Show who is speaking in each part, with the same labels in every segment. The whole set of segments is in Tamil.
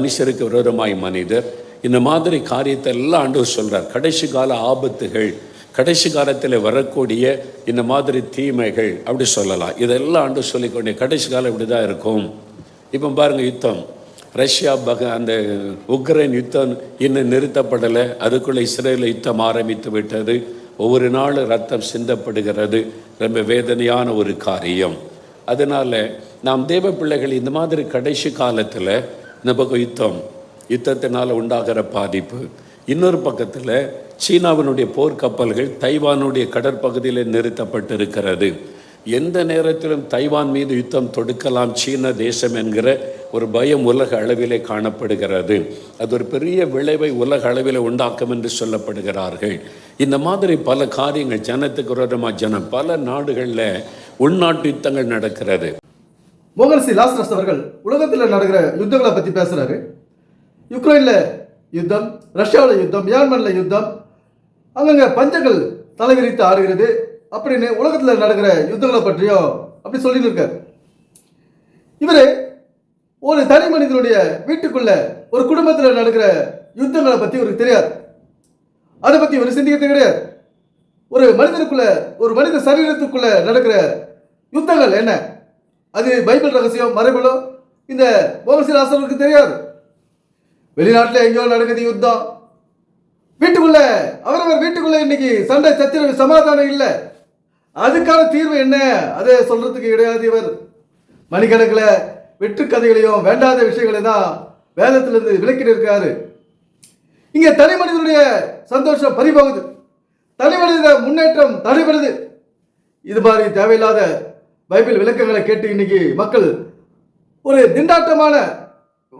Speaker 1: மனுஷருக்கு விரோதமாய் மனிதர். இந்த மாதிரி காரியத்தை எல்லாம் ஆண்டவர் சொல்கிறார் கடைசி கால ஆபத்துகள் கடைசி காலத்தில் வரக்கூடிய இந்த மாதிரி தீமைகள் அப்படி சொல்லலாம். இதெல்லாம் ஆண்டு சொல்லிக்கொண்டே கடைசி காலம் இப்படி தான் இருக்கும். இப்போ பாருங்கள் யுத்தம். ரஷ்யா பக அந்த உக்ரைன் யுத்தம் இன்னும் நிறுத்தப்படலை. அதுக்குள்ளே இஸ்ரேலில் யுத்தம் ஆரம்பித்து விட்டது. ஒவ்வொரு நாளும் ரத்தம் சிந்தப்படுகிறது. ரொம்ப வேதனையான ஒரு காரியம். அதனால் நாம் தேவ பிள்ளைகள் இந்த மாதிரி கடைசி காலத்தில் இந்த பக்கம் யுத்தம் யுத்தத்தினால் உண்டாகிற பாதிப்பு. இன்னொரு பக்கத்தில் சீனாவினுடைய போர்க்கப்பல்கள் தைவானுடைய கடற்பகுதியில் நிறுத்தப்பட்டிருக்கிறது. எந்த நேரத்திலும் தைவான் மீது யுத்தம் தொடுக்கலாம் சீன தேசம் என்கிற ஒரு பயம் உலக அளவிலே காணப்படுகிறது. அது ஒரு பெரிய விளைவை உலக அளவில் உண்டாக்கும் என்று சொல்லப்படுகிறார்கள். இந்த மாதிரி பல காரியங்கள் ஜனத்துக்கு விரோதமாக ஜனம் பல நாடுகளில் உள்நாட்டு யுத்தங்கள் நடக்கிறது.
Speaker 2: மோகன் சி லாஸ்ரஸ் அவர்கள் உலகத்தில் நடக்கிற யுத்தங்களை பற்றி பேசுகிறாரு யுக்ரைனில் யுத்தம் ரஷ்யாவில் யுத்தம் மியான்மரில் யுத்தம் அங்கங்கே பஞ்சங்கள் தலைவிரித்து ஆடுகிறது அப்படின்னு உலகத்தில் நடக்கிற யுத்தங்களை பற்றியும் அப்படி சொல்லிட்டு இருக்கார் இவர் ஒரு தனி மனிதனுடைய வீட்டுக்குள்ள ஒரு குடும்பத்தில் நடக்கிற யுத்தங்களை பற்றி இவருக்கு தெரியாது. அதை பற்றி இவர் சிந்திக்கிறது கிடையாது. ஒரு மனிதனுக்குள்ள ஒரு மனித சரீரத்துக்குள்ள நடக்கிற யுத்தங்கள் என்ன? அது பைபிள் ரகசியம் மறைபலோ இந்த மோகசிலாசனுக்கு தெரியாது. வெளிநாட்டில் எங்கேயோ நடக்குது யுத்தம். வீட்டுக்குள்ள அவரவர் வீட்டுக்குள்ள இன்னைக்கு சண்டை சத்திர சமாதானம் இல்லை. அதுக்கான தீர்வு என்ன? அதை சொல்றதுக்கு கிடையாது இவர். மணிக்கணக்கில் வெற்று கதைகளையும் வேண்டாத விஷயங்களையும் தான் வேதத்திலிருந்து விளக்கிட்டு இருக்காரு. இங்க தனி மனிதனுடைய சந்தோஷம் பறிபோகுது. தனி மனித முன்னேற்றம் தடைபடுது. இது மாதிரி தேவையில்லாத பைபிள் விளக்கங்களை கேட்டு இன்னைக்கு மக்கள் ஒரு திண்டாட்டமான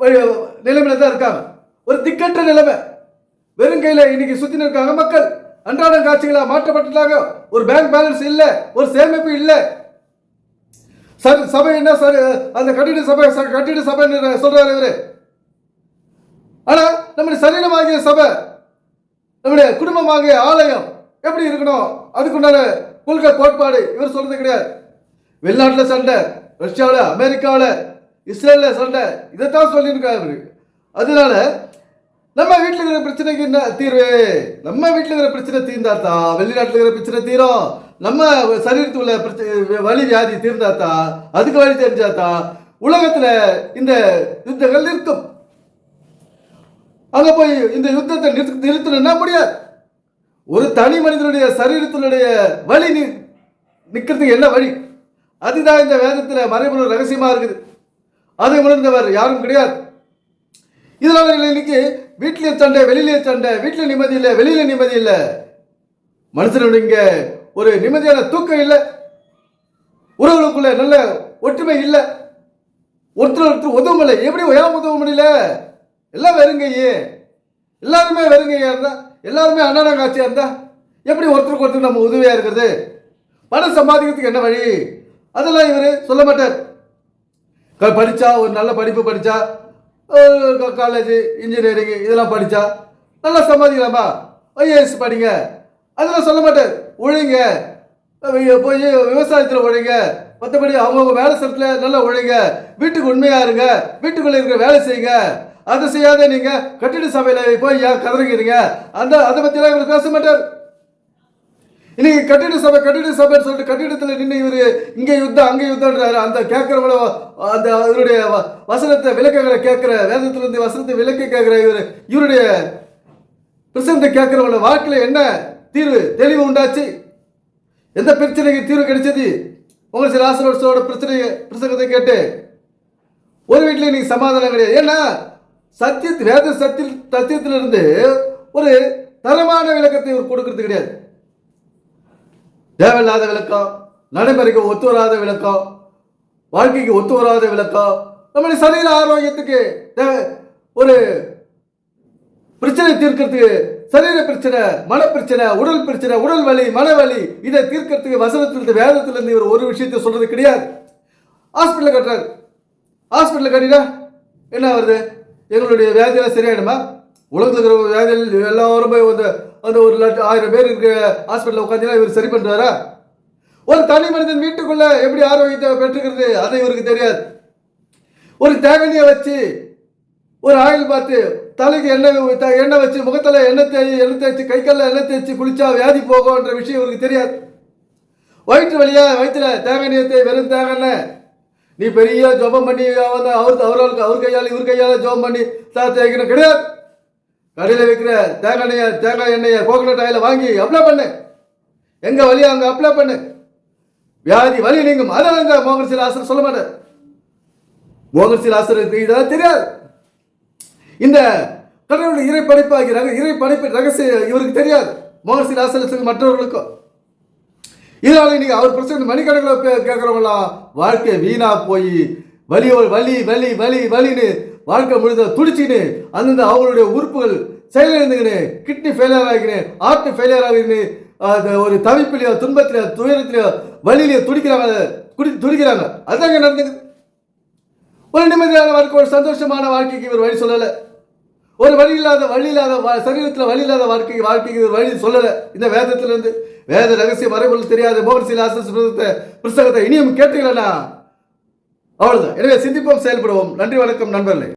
Speaker 2: வழி- நிலைமையில தான் இருக்காங்க. ஒரு திக்கற்ற நிலைமை. வெறும் கையில இன்னைக்கு சுத்தின இருக்காங்க மக்கள். அன்றாட காட்சிகளா மாற்றப்பட்டுட்டாங்க ஒரு பேங்க் பேலன்ஸ் இல்லை ஒரு சேமிப்பு இல்லை. சார் சபை என்ன சார் அந்த கட்டிட சபை கட்டிட சபை சொல்றாரு இவரு. ஆனா நம்முடைய சரீரமாகிய சபை நம்முடைய குடும்பமாகிய ஆலயம் எப்படி இருக்கணும்? அதுக்குண்டான கொள்கை கோட்பாடு இவர் சொல்றது கிடையாது. வெளிநாட்டில் சண்டை ரஷ்யாவில் அமெரிக்காவில் இஸ்ரேலில் சண்டை. இதைத்தான் சொல்லியிருக்காரு இவரு. அதனால நம்ம வீட்டில் இருக்கிற பிரச்சனைக்கு என்ன தீர்வு? நம்ம வீட்டில் இருக்கிற பிரச்சனை தீர்ந்தாத்தா? வெளிநாட்டில் இருக்கிற பிரச்சனை தீரும். நம்ம சரீரத்தில் உள்ள பிரச்சனை வலி வியாதி தீர்ந்தாத்தா? அதுக்கு வழி தெரிஞ்சாத்தா? உலகத்தில் இந்த யுத்தங்கள் நிற்கும் அங்கே போய் இந்த யுத்தத்தை நிறுத்து நிறுத்தணும்னா முடியாது? ஒரு தனி மனிதனுடைய சரீரத்தினுடைய வழி நிற்கிறதுக்கு என்ன வழி? அதுதான் இந்த வேதத்தில் மறைமுறை ரகசியமாக இருக்குது. அதை உணர்ந்தவர் யாரும் கிடையாது. இதனால இன்னைக்கு வீட்டிலேயே சண்டை வெளியிலேயே சண்டை வீட்டில் நிம்மதி இல்லை வெளியில நிம்மதி இல்லை. மனுஷனுடைய இங்க ஒரு நிம்மதியான தூக்கம் இல்லை. உறவுகளுக்குள்ள நல்ல ஒற்றுமை இல்லை. ஒருத்தர் ஒருத்தர் உதவ எப்படி உயரம் உதவ முடியல? எல்லாம் வெறுங்கையே. எல்லாருமே வெறுங்கையா இருந்தா எல்லாருமே அண்ணாடங்காட்சியா இருந்தா எப்படி ஒருத்தருக்கு ஒருத்தர் நம்ம உதவியா இருக்கிறது? பணம் சம்பாதிக்கிறதுக்கு என்ன வழி? அதெல்லாம் இவர் சொல்ல மாட்டார். க- ஒரு நல்ல படிப்பு படித்தா காலேஜ் இன்ஜினியரிங் இதெல்லாம் படித்தா நல்லா சம்பாதிக்கலாமா? ஐஏஎஸ் படிங்க. அதெல்லாம் சொல்ல மாட்டார். உழைங்க போய் விவசாயத்தில் உழைங்க மற்றபடி அவங்கவுங்க வேலை ஸ்தலத்தில் நல்லா உழைங்க வீட்டுக்கு உண்மையா இருங்க. வீட்டுக்குள்ளே இருக்கிற வேலை செய்யுங்க அதை செய்யாத நீங்கள் கட்டிட சபையில் போய் ஏன் கதறிக்கிறீங்க? அந்த அதை பற்றிலாம் இவர் பேச மாட்டார். இன்னைக்கு கட்டிட சபை கட்டிட சபைன்னு சொல்லிட்டு கட்டிடத்தில் நின்று இவர் இங்கே யுத்தம் அங்கே யுத்தம்ன்றாரு. அந்த கேட்குறவங்கள அந்த இவருடைய வ- வசனத்தை விளக்கங்களை கேட்குற வேதத்திலிருந்து வசனத்தை விளக்க கேட்குற இவர் இவருடைய பிரசனத்தை கேட்குறவங்கள வாழ்க்கையில் என்ன தீர்வு தெளிவு உண்டாச்சு? எந்த பிரச்சனைக்கு தீர்வு கிடைச்சது? உங்கள் சில ஆசிரியர்களோட பிரச்சனை பிரசங்கத்தை கேட்டு. ஒரு வீட்டில் இன்னைக்கு சமாதானம் கிடையாது. ஏன்னா சத்திய வேத சத்திய சத்தியத்திலிருந்து ஒரு தரமான விளக்கத்தை இவர் கொடுக்கறது கிடையாது. தேவையில்லாத விளக்கம் நடைமுறைக்கு ஒத்து வராத விளக்கம் வாழ்க்கைக்கு ஒத்து வராத விளக்கம் நம்முடைய சரீர ஆரோக்கியத்துக்கு ஒரு பிரச்சனை தீர்க்கறதுக்கு சரீர பிரச்சனை மன பிரச்சனை உடல் பிரச்சனை உடல் வலி மனவலி இதை தீர்க்கறதுக்கு வசனத்திலிருந்து வேதத்திலிருந்து இவர் ஒரு விஷயத்தை சொல்றது கிடையாது. ஹாஸ்பிட்டலில் கட்டுறாரு. ஹாஸ்பிட்டலில் கட்டினா என்ன வருது எங்களுடைய வியாதியெல்லாம் சரியாயிடுமா? உலகத்தில் இருக்கிற வியாதிகள் எல்லாரும் போய் வந்து அந்த ஒரு லட்சம் ஆயிரம் பேர் இருக்கிற ஹாஸ்பிட்டலில் உட்காந்துனா இவர் சரி பண்ணுறாரா ஒரு தனி மனிதன் வீட்டுக்குள்ள எப்படி ஆரோக்கியத்தை பெற்றுக்கிறது? அது இவருக்கு தெரியாது. ஒரு தேவனியை வச்சு ஒரு ஆயில் பார்த்து தலைக்கு எண்ணெய் எண்ணெய் வச்சு முகத்தில் எண்ணெய் தேய்ச்சி எண்ணெய் தேய்ச்சி கை காலில் எண்ணெய் தேய்ச்சி குளிச்சா வியாதி போகும்ன்ற விஷயம் இவருக்கு தெரியாது. வயிற்று வழியா வயிற்றுல தேங்காய் வெறும் தேங்காய் நீ பெரிய ஜெபம் பண்ணி வந்து அவர் அவர்களுக்கு அவர் கையால் இவர் கையால் ஜெபம் பண்ணி தான் தேய்க்கணும். கிடையாது. கடையில் வைக்கிற தேங்காய் எண்ணெயை தேங்காய் எண்ணெயை கோகோனட் ஆயில வாங்கி அப்ளை பண்ணு. எங்கே வழி அங்கே அப்ளை பண்ணு. வியாதி வலி நீங்கும். அதான் இந்த மோகன் சில ஆசிரியர் சொல்ல மாட்டார். மோகன் சில ஆசிரியருக்கு இதெல்லாம் தெரியாது. இந்த கடவுளுடைய இறை படைப்பாகி ரக இறை படைப்பு ரகசியம் இவருக்கு தெரியாது. மோகன் சில ஆசிரியருக்கு மற்றவர்களுக்கும். இதனால நீங்க அவர் பிரச்சனை மணிக்கணக்கில் கேட்குறவங்களாம் வாழ்க்கை வீணா போய் வலி வலி வலி வலி வலின்னு வாழ்க்கை முழுத துடிச்சின்னு அந்தந்த அவங்களுடைய உறுப்புகள் செயலிழந்துக்கின்னு கிட்னி ஃபெயிலியர் ஆகிக்கின்னு ஹார்ட் ஃபெயிலியர் ஆகிக்கின்னு ஒரு தவிப்பிலையோ துன்பத்திலையோ துயரத்திலையோ வழியிலையோ துடிக்கிறாங்க குடி துடிக்கிறாங்க. அதாங்க நடந்தது ஒரு நிம்மதியான வாழ்க்கை ஒரு சந்தோஷமான வாழ்க்கைக்கு இவர் வழி சொல்லலை. ஒரு வழி இல்லாத வழி இல்லாத வா- சரீரத்தில் வழி இல்லாத வாழ்க்கைக்கு வாழ்க்கைக்கு இவர் வழி சொல்லலை. இந்த வேதத்திலிருந்து வேத ரகசிய மறைபொருள் தெரியாத மோகன் சீல புத்தகத்தை புஸ்தகத்தை இனியும் கேட்டீங்களா? அவ்வளோதான் எனவே சிந்திப்போம் செயல்படுவோம். நன்றி வணக்கம் நண்பர்களே.